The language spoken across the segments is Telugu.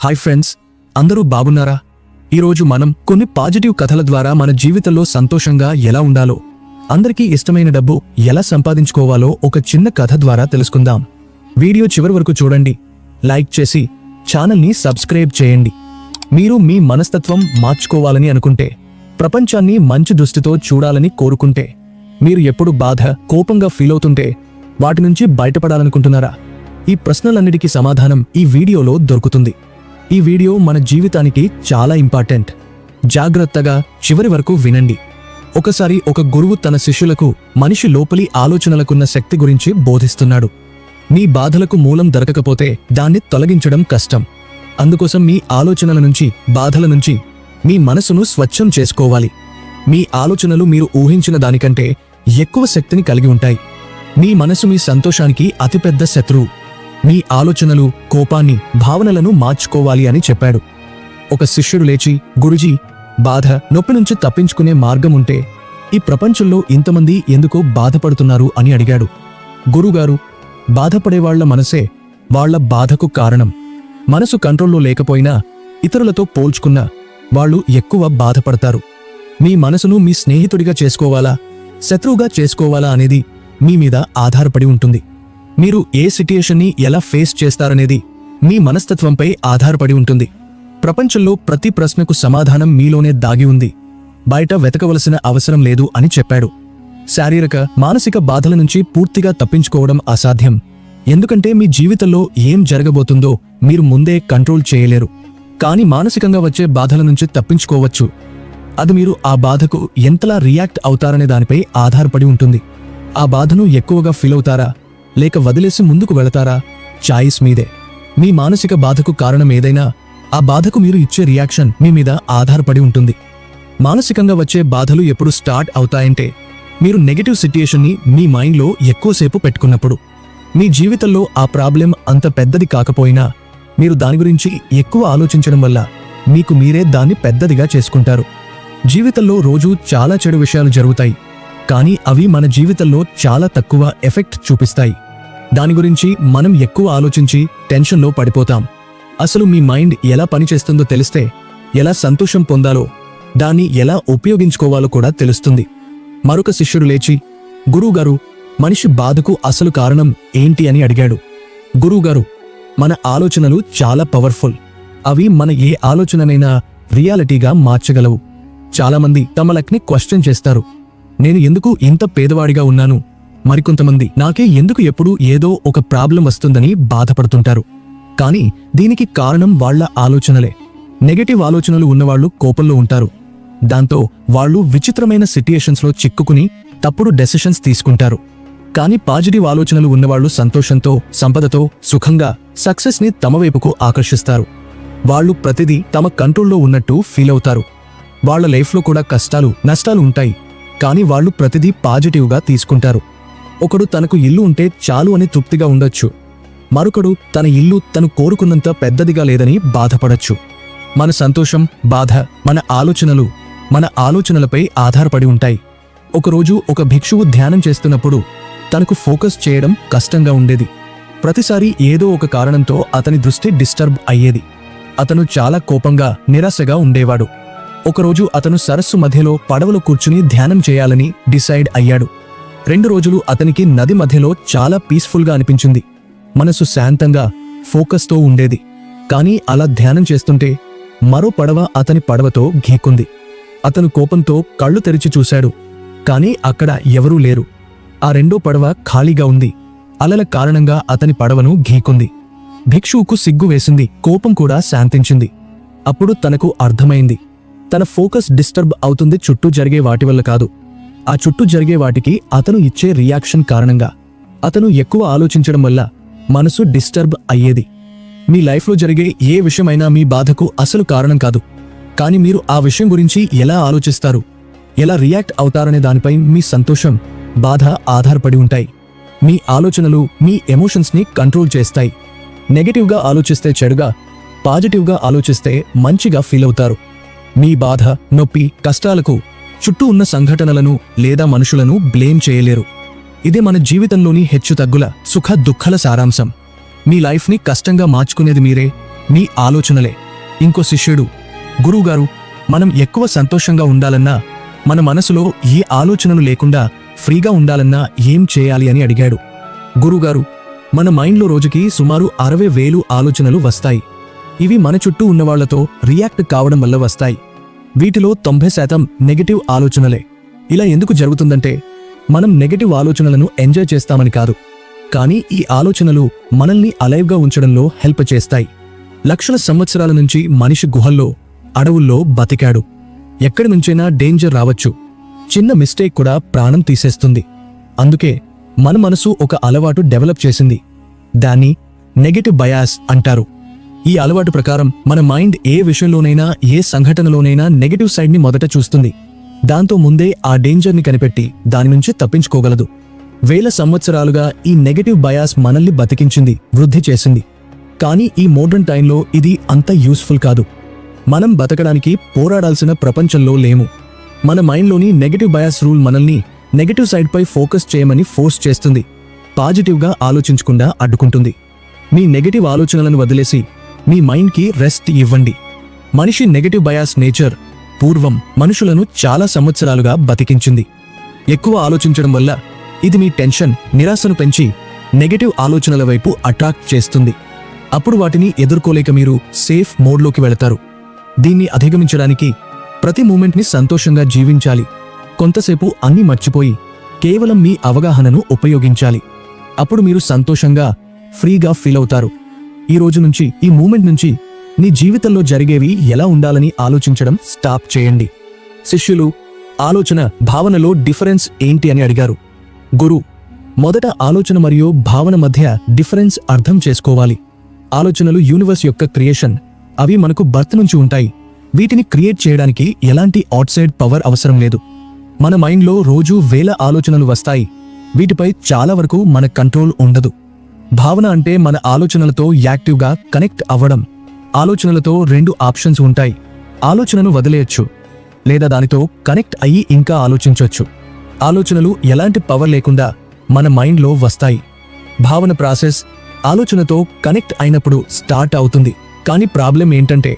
హాయ్ ఫ్రెండ్స్ అందరూ బాగున్నారా? ఈరోజు మనం కొన్ని పాజిటివ్ కథల ద్వారా మన జీవితంలో సంతోషంగా ఎలా ఉండాలో అందరికీ ఇష్టమైన డబ్బు ఎలా సంపాదించుకోవాలో ఒక చిన్న కథ ద్వారా తెలుసుకుందాం. వీడియో చివరి వరకు చూడండి లైక్ చేసి ఛానల్ని సబ్స్క్రైబ్ చేయండి. మీరు మీ మనస్తత్వం మార్చుకోవాలని అనుకుంటే ప్రపంచాన్ని మంచి దృష్టితో చూడాలని కోరుకుంటే మీరు ఎప్పుడు బాధ కోపంగా ఫీల్ అవుతుంటే వాటి నుంచి బయటపడాలనుకుంటున్నారా? ఈ ప్రశ్నలన్నిటికీ సమాధానం ఈ వీడియోలో దొరుకుతుంది. ఈ వీడియో మన జీవితానికి చాలా ఇంపార్టెంట్. జాగ్రత్తగా చివరి వరకు వినండి. ఒకసారి ఒక గురువు తన శిష్యులకు మనిషి లోపలి ఆలోచనలకున్న శక్తి గురించి బోధిస్తున్నాడు. మీ బాధలకు మూలం దొరకకపోతే దాన్ని తొలగించడం కష్టం. అందుకోసం మీ ఆలోచనల నుంచి బాధల నుంచి మీ మనసును స్వచ్ఛం చేసుకోవాలి. మీ ఆలోచనలు మీరు ఊహించిన దానికంటే ఎక్కువ శక్తిని కలిగి ఉంటాయి. మీ మనసు మీ సంతోషానికి అతిపెద్ద శత్రువు. మీ ఆలోచనలు కోపాన్ని భావనలను మార్చుకోవాలి అని చెప్పాడు. ఒక శిష్యుడు లేచి గురుజీ బాధ నొప్పి నుంచి తప్పించుకునే మార్గం ఉంటే ఈ ప్రపంచంలో ఇంతమంది ఎందుకు బాధపడుతున్నారు? అని అడిగాడు. గురుగారు బాధపడేవాళ్ళ మనసే వాళ్ళ బాధకు కారణం. మనసు కంట్రోల్లో లేకపోయినా ఇతరులతో పోల్చుకున్నా వాళ్ళు ఎక్కువ బాధపడతారు. మీ మనసును మీ స్నేహితుడిగా చేసుకోవాలా? శత్రువుగా చేసుకోవాలా? అనేది మీ మీద ఆధారపడి ఉంటుంది. మీరు ఏ సిట్యుయేషన్ని ఎలా ఫేస్ చేస్తారనేది మీ మనస్తత్వంపై ఆధారపడి ఉంటుంది. ప్రపంచంలో ప్రతి ప్రశ్నకు సమాధానం మీలోనే దాగి ఉంది. బయట వెతకవలసిన అవసరం లేదు అని చెప్పాడు. శారీరక మానసిక బాధల నుంచి పూర్తిగా తప్పించుకోవడం అసాధ్యం. ఎందుకంటే మీ జీవితంలో ఏం జరగబోతుందో మీరు ముందే కంట్రోల్ చేయలేరు. కానీ మానసికంగా వచ్చే బాధల నుంచి తప్పించుకోవచ్చు. అది మీరు ఆ బాధకు ఎంతలా రియాక్ట్ అవుతారనే దానిపై ఆధారపడి ఉంటుంది. ఆ బాధను ఎక్కువగా ఫీల్ అవుతారా? లేక వదిలేసి ముందుకు వెళతారా? చాయిస్ మీదే. మీ మానసిక బాధకు కారణం ఏదైనా ఆ బాధకు మీరు ఇచ్చే రియాక్షన్ మీ మీద ఆధారపడి ఉంటుంది. మానసికంగా వచ్చే బాధలు ఎప్పుడు స్టార్ట్ అవుతాయంటే మీరు నెగటివ్ సిట్యుయేషన్ని మీ మైండ్లో ఎక్కువసేపు పెట్టుకున్నప్పుడు. మీ జీవితంలో ఆ ప్రాబ్లం అంత పెద్దది కాకపోయినా మీరు దాని గురించి ఎక్కువ ఆలోచించడం వల్ల మీకు మీరే దాన్ని పెద్దదిగా చేసుకుంటారు. జీవితంలో రోజు చాలా చెడు విషయాలు జరుగుతాయి కానీ అవి మన జీవితంలో చాలా తక్కువ ఎఫెక్ట్ చూపిస్తాయి. దాని గురించి మనం ఎక్కువ ఆలోచించి టెన్షన్లో పడిపోతాం. అసలు మీ మైండ్ ఎలా పనిచేస్తుందో తెలిస్తే ఎలా సంతోషం పొందాలో దాన్ని ఎలా ఉపయోగించుకోవాలో కూడా తెలుస్తుంది. మరొక శిష్యుడు లేచి గురువుగారు మనిషి బాధకు అసలు కారణం ఏంటి అని అడిగాడు. గురువుగారు మన ఆలోచనలు చాలా పవర్ఫుల్. అవి మన ఏ ఆలోచననైనా రియాలిటీగా మార్చగలవు. చాలామంది తమ లక్ని క్వశ్చన్ చేస్తారు. నేను ఎందుకు ఇంత పేదవాడిగా ఉన్నాను? మరికొంతమంది నాకే ఎందుకు ఎప్పుడు ఏదో ఒక ప్రాబ్లం వస్తుందని బాధపడుతుంటారు. కానీ దీనికి కారణం వాళ్ళ ఆలోచనలే. నెగటివ్ ఆలోచనలు ఉన్నవాళ్ళు కోపంలో ఉంటారు. దాంతో వాళ్ళు విచిత్రమైన సిట్యుయేషన్స్లో చిక్కుకుని తప్పుడు డెసిషన్స్ తీసుకుంటారు. కానీ పాజిటివ్ ఆలోచనలు ఉన్నవాళ్ళు సంతోషంతో సంపదతో సుఖంగా సక్సెస్ని తమ వైపుకు ఆకర్షిస్తారు. వాళ్ళు ప్రతిదీ తమ కంట్రోల్లో ఉన్నట్టు ఫీల్ అవుతారు. వాళ్ళ లైఫ్లో కూడా కష్టాలు నష్టాలు ఉంటాయి. కానీ వాళ్ళు ప్రతిదీ పాజిటివ్గా తీసుకుంటారు. ఒకడు తనకు ఇల్లు ఉంటే చాలు అని తృప్తిగా ఉండొచ్చు. మరొకడు తన ఇల్లు తను కోరుకున్నంత పెద్దదిగా లేదని బాధపడచ్చు. మన సంతోషం బాధ మన ఆలోచనలు మన ఆలోచనలపై ఆధారపడి ఉంటాయి. ఒకరోజు ఒక భిక్షువు ధ్యానం చేస్తున్నప్పుడు తనకు ఫోకస్ చేయడం కష్టంగా ఉండేది. ప్రతిసారి ఏదో ఒక కారణంతో అతని దృష్టి డిస్టర్బ్ అయ్యేది. అతను చాలా కోపంగా నిరాశగా ఉండేవాడు. ఒకరోజు అతను సరస్సు మధ్యలో పడవలో కూర్చుని ధ్యానం చేయాలని డిసైడ్ అయ్యాడు. రెండు రోజులు అతనికి నది మధ్యలో చాలా పీస్ఫుల్గా అనిపించింది. మనసు శాంతంగా ఫోకస్తో ఉండేది. కానీ అలా ధ్యానం చేస్తుంటే మరో పడవ అతని పడవతో ఘీకుంది. అతను కోపంతో కళ్ళు తెరిచి చూశాడు. కానీ అక్కడ ఎవరూ లేరు. ఆ రెండో పడవ ఖాళీగా ఉంది. అలల కారణంగా అతని పడవను ఘీకుంది. భిక్షువుకు సిగ్గు వేసింది. కోపం కూడా శాంతించింది. అప్పుడు తనకు అర్థమైంది. తన ఫోకస్ డిస్టర్బ్ అవుతుంది చుట్టూ జరిగే వాటి వల్ల కాదు. ఆ చుట్టూ జరిగే వాటికి అతను ఇచ్చే రియాక్షన్ కారణంగా. అతను ఎక్కువ ఆలోచించడం వల్ల మనసు డిస్టర్బ్ అయ్యేది. మీ లైఫ్లో జరిగే ఏ విషయమైనా మీ బాధకు అసలు కారణం కాదు. కానీ మీరు ఆ విషయం గురించి ఎలా ఆలోచిస్తారు? ఎలా రియాక్ట్ అవుతారనే దానిపై మీ సంతోషం బాధ ఆధారపడి ఉంటాయి. మీ ఆలోచనలు మీ ఎమోషన్స్ని కంట్రోల్ చేస్తాయి. నెగటివ్గా ఆలోచిస్తే చెడుగా పాజిటివ్గా ఆలోచిస్తే మంచిగా ఫీల్ అవుతారు. మీ బాధ నొప్పి కష్టాలకు చుట్టూ ఉన్న సంఘటనలను లేదా మనుషులను బ్లేమ్ చేయలేరు. ఇదే మన జీవితంలోని హెచ్చుతగ్గుల సుఖ దుఃఖల సారాంశం. మీ లైఫ్ని కష్టంగా మార్చుకునేది మీరే మీ ఆలోచనలే. ఇంకో శిష్యుడు గురువుగారు మనం ఎక్కువ సంతోషంగా ఉండాలన్నా మన మనసులో ఏ ఆలోచనలు లేకుండా ఫ్రీగా ఉండాలన్నా ఏం చేయాలి అని అడిగాడు. గురువుగారు మన మైండ్లో రోజుకి సుమారు అరవై వేలు ఆలోచనలు వస్తాయి. ఇవి మన చుట్టూ ఉన్నవాళ్ళతో రియాక్ట్ కావడం వల్ల వస్తాయి. వీటిలో తొంభై శాతం నెగటివ్ ఆలోచనలే. ఇలా ఎందుకు జరుగుతుందంటే మనం నెగటివ్ ఆలోచనలను ఎంజాయ్ చేస్తామని కాదు. కానీ ఈ ఆలోచనలు మనల్ని అలైవ్గా ఉంచడంలో హెల్ప్ చేస్తాయి. లక్షల సంవత్సరాల నుంచి మనిషి గుహల్లో అడవుల్లో బతికాడు. ఎక్కడి నుంచైనా డేంజర్ రావచ్చు. చిన్న మిస్టేక్ కూడా ప్రాణం తీసేస్తుంది. అందుకే మన మనసు ఒక అలవాటు డెవలప్ చేసింది. దాన్ని నెగటివ్ బయాస్ అంటారు. ఈ అలవాటు ప్రకారం మన మైండ్ ఏ విషయంలోనైనా ఏ సంఘటనలోనైనా నెగటివ్ సైడ్ని మొదట చూస్తుంది. దాంతో ముందే ఆ డేంజర్ని కనిపెట్టి దాని నుంచి తప్పించుకోగలదు. వేల సంవత్సరాలుగా ఈ నెగటివ్ బయాస్ మనల్ని బతికించింది వృద్ధి చేసింది. కానీ ఈ మోడర్న్ టైంలో ఇది అంత యూస్ఫుల్ కాదు. మనం బతకడానికి పోరాడాల్సిన ప్రపంచంలో లేము. మన మైండ్లోని నెగటివ్ బయాస్ రూల్ మనల్ని నెగటివ్ సైడ్పై ఫోకస్ చేయమని ఫోర్స్ చేస్తుంది. పాజిటివ్గా ఆలోచించకుండా అడ్డుకుంటుంది. మీ నెగటివ్ ఆలోచనలను వదిలేసి మీ మైండ్కి రెస్ట్ ఇవ్వండి. మనిషి నెగటివ్ బయాస్ నేచర్ పూర్వం మనుషులను చాలా సంవత్సరాలుగా బతికించింది. ఎక్కువ ఆలోచించడం వల్ల ఇది మీ టెన్షన్ నిరాశను పెంచి నెగటివ్ ఆలోచనల వైపు అట్రాక్ట్ చేస్తుంది. అప్పుడు వాటిని ఎదుర్కోలేక మీరు సేఫ్ మోడ్లోకి వెళతారు. దీన్ని అధిగమించడానికి ప్రతి మూమెంట్ని సంతోషంగా జీవించాలి. కొంతసేపు అన్ని మర్చిపోయి కేవలం మీ అవగాహనను ఉపయోగించాలి. అప్పుడు మీరు సంతోషంగా ఫ్రీగా ఫీల్ అవుతారు. ఈ రోజు నుంచి ఈ మూమెంట్ నుంచి నీ జీవితంలో జరిగేవి ఎలా ఉండాలని ఆలోచించడం స్టాప్ చేయండి. శిష్యులు ఆలోచన భావనలో డిఫరెన్స్ ఏంటి అని అడిగారు. గురు మొదట ఆలోచన మరియు భావన మధ్య డిఫరెన్స్ అర్థం చేసుకోవాలి. ఆలోచనలు యూనివర్స్ యొక్క క్రియేషన్. అవి మనకు బర్త్ నుంచి ఉంటాయి. వీటిని క్రియేట్ చేయడానికి ఎలాంటి అవుట్సైడ్ పవర్ అవసరం లేదు. మన మైండ్లో రోజూ వేల ఆలోచనలు వస్తాయి. వీటిపై చాలా వరకు మన కంట్రోల్ ఉండదు. భావన అంటే మన ఆలోచనలతో యాక్టివ్గా కనెక్ట్ అవ్వడం. ఆలోచనలతో రెండు ఆప్షన్స్ ఉంటాయి. ఆలోచనను వదిలేయచ్చు. లేదా దానితో కనెక్ట్ అయ్యి ఇంకా ఆలోచించవచ్చు ఆలోచనలు ఎలాంటి పవర్ లేకుండా మన మైండ్లో వస్తాయి. భావన ప్రాసెస్ ఆలోచనతో కనెక్ట్ అయినప్పుడు స్టార్ట్ అవుతుంది. కానీ ప్రాబ్లం ఏంటంటే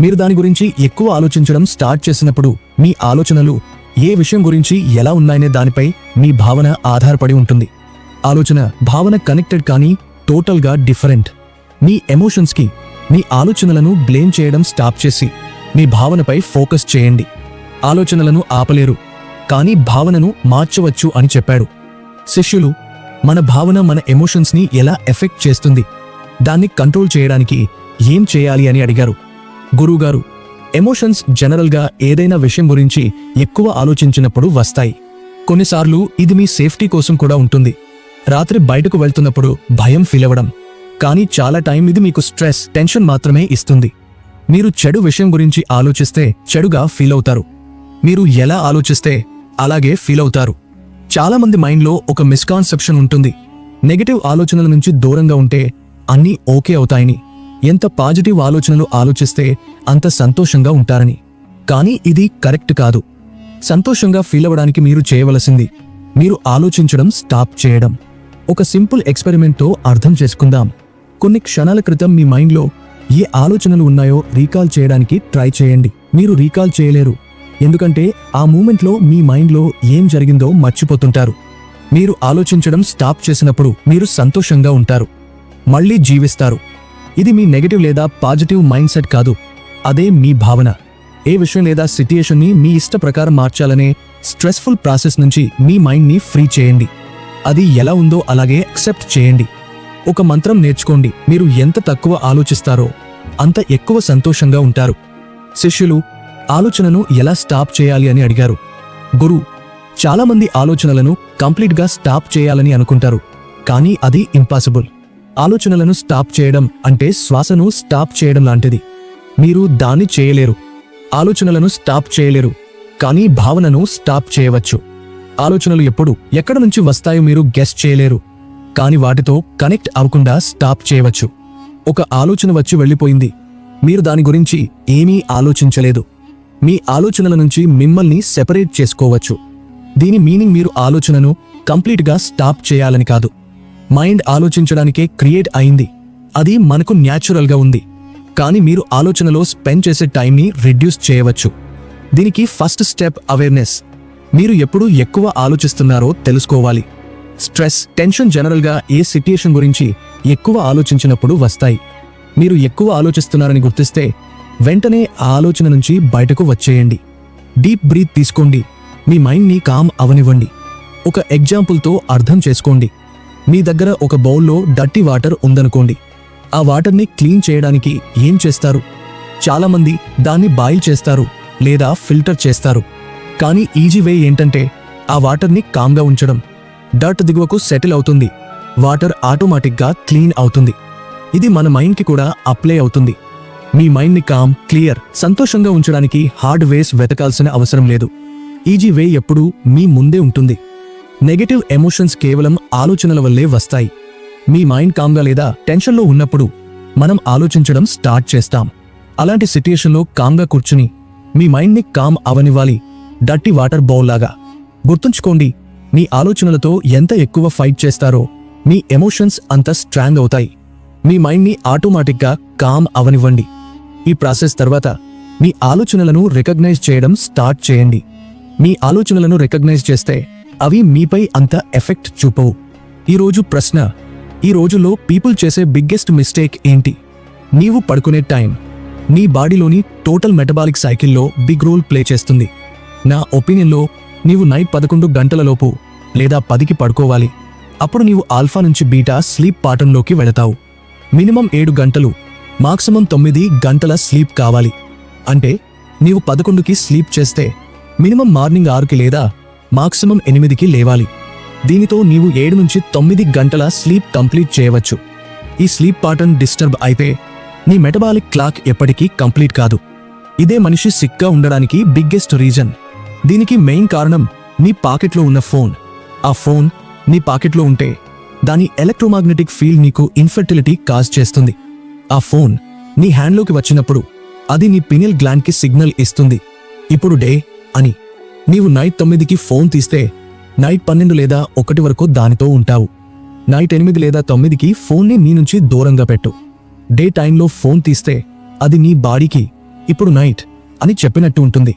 మీరు దాని గురించి ఎక్కువ ఆలోచించడం స్టార్ట్ చేసినప్పుడు మీ ఆలోచనలు ఏ విషయం గురించి ఎలా ఉన్నాయనే దానిపై మీ భావన ఆధారపడి ఉంటుంది. ఆలోచన భావన కనెక్టెడ్ కానీ టోటల్గా డిఫరెంట్ మీ ఎమోషన్స్కి మీ ఆలోచనలను బ్లేమ్ చేయడం స్టాప్ చేసి మీ భావనపై ఫోకస్ చేయండి. ఆలోచనలను ఆపలేరు కానీ భావనను మార్చవచ్చు అని చెప్పాడు. శిష్యులు మన భావన మన ఎమోషన్స్ని ఎలా ఎఫెక్ట్ చేస్తుంది? దాన్ని కంట్రోల్ చేయడానికి ఏం చేయాలి అని అడిగారు. గురువుగారు ఎమోషన్స్ జనరల్గా ఏదైనా విషయం గురించి ఎక్కువ ఆలోచించినప్పుడు వస్తాయి. కొన్నిసార్లు ఇది మీ సేఫ్టీ కోసం కూడా ఉంటుంది. రాత్రి బయటకు వెళ్తున్నప్పుడు భయం ఫీల్ అవ్వడం. కానీ చాలా టైం ఇది మీకు స్ట్రెస్ టెన్షన్ మాత్రమే ఇస్తుంది. మీరు చెడు విషయం గురించి ఆలోచిస్తే చెడుగా ఫీల్ అవుతారు. మీరు ఎలా ఆలోచిస్తే అలాగే ఫీల్ అవుతారు. చాలామంది మైండ్లో ఒక మిస్కాన్సెప్షన్ ఉంటుంది. నెగటివ్ ఆలోచనల నుంచి దూరంగా ఉంటే అన్నీ ఓకే అవుతాయని. ఎంత పాజిటివ్ ఆలోచనలు ఆలోచిస్తే అంత సంతోషంగా ఉంటారని. కానీ ఇది కరెక్ట్ కాదు. సంతోషంగా ఫీల్ అవ్వడానికి మీరు చేయవలసింది మీరు ఆలోచించడం స్టాప్ చేయడం. ఒక సింపుల్ ఎక్స్పెరిమెంట్తో అర్థం చేసుకుందాం. కొన్ని క్షణాల క్రితం మీ మైండ్లో ఏ ఆలోచనలు ఉన్నాయో రీకాల్ చేయడానికి ట్రై చేయండి. మీరు రీకాల్ చేయలేరు. ఎందుకంటే ఆ మూమెంట్లో మీ మైండ్లో ఏం జరిగిందో మర్చిపోతుంటారు. మీరు ఆలోచించడం స్టాప్ చేసినప్పుడు మీరు సంతోషంగా ఉంటారు. మళ్ళీ జీవిస్తారు. ఇది మీ నెగటివ్ లేదా పాజిటివ్ మైండ్ సెట్ కాదు. అదే మీ భావన. ఏ విషయం లేదా సిట్యుయేషన్ని మీ ఇష్ట ప్రకారం మార్చాలనే స్ట్రెస్ఫుల్ ప్రాసెస్ నుంచి మీ మైండ్ని ఫ్రీ చేయండి. అది ఎలా ఉందో అలాగే అక్సెప్ట్ చేయండి. ఒక మంత్రం నేర్చుకోండి. మీరు ఎంత తక్కువ ఆలోచిస్తారో అంత ఎక్కువ సంతోషంగా ఉంటారు. శిష్యులు ఆలోచనను ఎలా స్టాప్ చేయాలి అని అడిగారు. గురు చాలామంది ఆలోచనలను కంప్లీట్గా స్టాప్ చేయాలని అనుకుంటారు కానీ అది ఇంపాసిబుల్ ఆలోచనలను స్టాప్ చేయడం అంటే శ్వాసను స్టాప్ చేయడం లాంటిది. మీరు దాన్ని చేయలేరు. ఆలోచనలను స్టాప్ చేయలేరు కానీ భావనను స్టాప్ చేయవచ్చు. ఆలోచనలు ఎప్పుడు ఎక్కడ నుంచి వస్తాయో మీరు గెస్ చేయలేరు. కానీ వాటితో కనెక్ట్ అవ్వకుండా స్టాప్ చేయవచ్చు. ఒక ఆలోచన వచ్చి వెళ్ళిపోయింది. మీరు దాని గురించి ఏమీ ఆలోచించలేదు. మీ ఆలోచనల నుంచి మిమ్మల్ని సెపరేట్ చేసుకోవచ్చు. దీని మీనింగ్ మీరు ఆలోచనను కంప్లీట్గా స్టాప్ చేయాలని కాదు. మైండ్ ఆలోచించడానికే క్రియేట్ అయింది. అది మనకు న్యాచురల్గా ఉంది. కానీ మీరు ఆలోచనలో స్పెండ్ చేసే టైంని రిడ్యూస్ చేయవచ్చు. దీనికి ఫస్ట్ స్టెప్ అవేర్నెస్. మీరు ఎప్పుడు ఎక్కువ ఆలోచిస్తున్నారో తెలుసుకోవాలి. స్ట్రెస్ టెన్షన్ జనరల్గా ఏ సిట్యుయేషన్ గురించి ఎక్కువ ఆలోచించినప్పుడు వస్తాయి. మీరు ఎక్కువ ఆలోచిస్తున్నారని గుర్తిస్తే వెంటనే ఆ ఆలోచన నుంచి బయటకు వచ్చేయండి. డీప్ బ్రీత్ తీసుకోండి. మీ మైండ్ని కామ్ అవనివ్వండి. ఒక ఎగ్జాంపుల్తో అర్థం చేసుకోండి. మీ దగ్గర ఒక బౌల్లో డర్టీ వాటర్ ఉందనుకోండి. ఆ వాటర్ని క్లీన్ చేయడానికి ఏం చేస్తారు? చాలామంది దాన్ని బాయిల్ చేస్తారు లేదా ఫిల్టర్ చేస్తారు. కానీ ఈజీ వే ఏంటంటే ఆ వాటర్ని కామ్గా ఉంచడం. డర్ట్ దిగువకు సెటిల్ అవుతుంది. వాటర్ ఆటోమేటిక్గా క్లీన్ అవుతుంది. ఇది మన మైండ్కి కూడా అప్లై అవుతుంది. మీ మైండ్ని కామ్ క్లియర్ సంతోషంగా ఉంచడానికి హార్డ్ వేస్ వెతకాల్సిన అవసరం లేదు. ఈజీ వే ఎప్పుడూ మీ ముందే ఉంటుంది. నెగటివ్ ఎమోషన్స్ కేవలం ఆలోచనల వల్లే వస్తాయి. మీ మైండ్ కామ్గా లేదా టెన్షన్లో ఉన్నప్పుడు మనం ఆలోచించడం స్టార్ట్ చేస్తాం. అలాంటి సిట్యుయేషన్లో కామ్గా కూర్చుని మీ మైండ్ని కామ్ అవనివ్వాలి. డట్టి వాటర్ బౌల్ లాగా. గుర్తుంచుకోండి మీ ఆలోచనలతో ఎంత ఎక్కువ ఫైట్ చేస్తారో మీ ఎమోషన్స్ అంత స్ట్రాంగ్ అవుతాయి. మీ మైండ్ని ఆటోమేటిక్గా కామ్ అవనివ్వండి. ఈ ప్రాసెస్ తర్వాత మీ ఆలోచనలను రికగ్నైజ్ చేయడం స్టార్ట్ చేయండి. మీ ఆలోచనలను రికగ్నైజ్ చేస్తే అవి మీపై అంత ఎఫెక్ట్ చూపవు. ఈరోజు ప్రశ్న ఈ రోజుల్లో పీపుల్ చేసే బిగ్గెస్ట్ మిస్టేక్ ఏంటి? నీవు పడుకునే టైం నీ బాడీలోని టోటల్ మెటబాలిక్ సైకిల్లో బిగ్ రోల్ ప్లే చేస్తుంది. నా ఒపీనియన్లో నీవు నైట్ పదకొండు గంటలలోపు లేదా పదికి పడుకోవాలి. అప్పుడు నీవు ఆల్ఫా నుంచి బీటా స్లీప్ పాటంలోకి వెళతావు. మినిమం ఏడు గంటలు మాక్సిమం తొమ్మిది గంటల స్లీప్ కావాలి. అంటే నీవు పదకొండుకి స్లీప్ చేస్తే మినిమం మార్నింగ్ ఆరుకి లేదా మాక్సిమం ఎనిమిదికి లేవాలి. దీనితో నీవు ఏడు నుంచి తొమ్మిది గంటల స్లీప్ కంప్లీట్ చేయవచ్చు. ఈ స్లీప్ పాటర్న్ డిస్టర్బ్ అయితే నీ మెటబాలిక్ క్లాక్ ఎప్పటికీ కంప్లీట్ కాదు. ఇదే మనిషి సిక్గా ఉండడానికి బిగ్గెస్ట్ రీజన్. దీనికి మెయిన్ కారణం నీ పాకెట్లో ఉన్న ఫోన్. ఆ ఫోన్ నీ పాకెట్లో ఉంటే దాని ఎలక్ట్రోమాగ్నెటిక్ ఫీల్డ్ నీకు ఇన్ఫర్టిలిటీ కాజ్ చేస్తుంది. ఆ ఫోన్ నీ హ్యాండ్లోకి వచ్చినప్పుడు అది నీ పినియల్ గ్లాండ్కి సిగ్నల్ ఇస్తుంది. ఇప్పుడు డే అని నీవు నైట్ తొమ్మిదికి ఫోన్ తీస్తే నైట్ పన్నెండు లేదా ఒకటి వరకు దానితో ఉంటావు. నైట్ ఎనిమిది లేదా తొమ్మిదికి ఫోన్ని నీ నుంచి దూరంగా పెట్టు. డే టైంలో ఫోన్ తీస్తే అది నీ బాడీకి ఇప్పుడు నైట్ అని చెప్పినట్టు ఉంటుంది.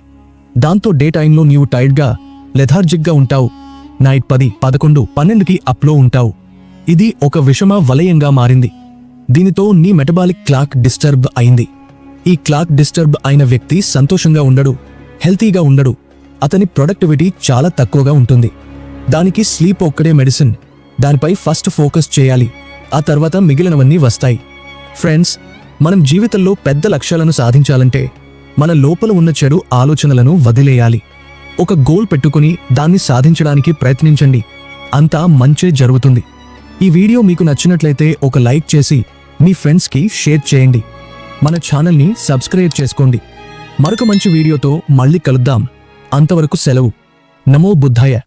దాంతో డే టైంలో నీవు టైర్డ్గా లెథార్జిక్గా ఉంటావు. నైట్ పది పదకొండు పన్నెండుకి అప్లో ఉంటావు. ఇది ఒక విషమ వలయంగా మారింది. దీనితో నీ మెటబాలిక్ క్లాక్ డిస్టర్బ్ అయింది. ఈ క్లాక్ డిస్టర్బ్ అయిన వ్యక్తి సంతోషంగా ఉండడు హెల్తీగా ఉండడు. అతని ప్రొడక్టివిటీ చాలా తక్కువగా ఉంటుంది. దానికి స్లీప్ ఒక్కడే మెడిసిన్ దానిపై ఫస్ట్ ఫోకస్ చేయాలి. ఆ తర్వాత మిగిలినవన్నీ వస్తాయి. ఫ్రెండ్స్ మనం జీవితంలో పెద్ద లక్ష్యాలను సాధించాలంటే మన లోపల ఉన్న చెడు ఆలోచనలను వదిలేయాలి. ఒక గోల్ పెట్టుకుని దాన్ని సాధించడానికి ప్రయత్నించండి. అంతా మంచే జరుగుతుంది. ఈ వీడియో మీకు నచ్చినట్లయితే ఒక లైక్ చేసి మీ ఫ్రెండ్స్కి షేర్ చేయండి. మన ఛానల్ని సబ్స్క్రైబ్ చేసుకోండి. మరొక మంచి వీడియోతో మళ్ళీ కలుద్దాం. అంతవరకు సెలవు. నమో బుద్ధాయ.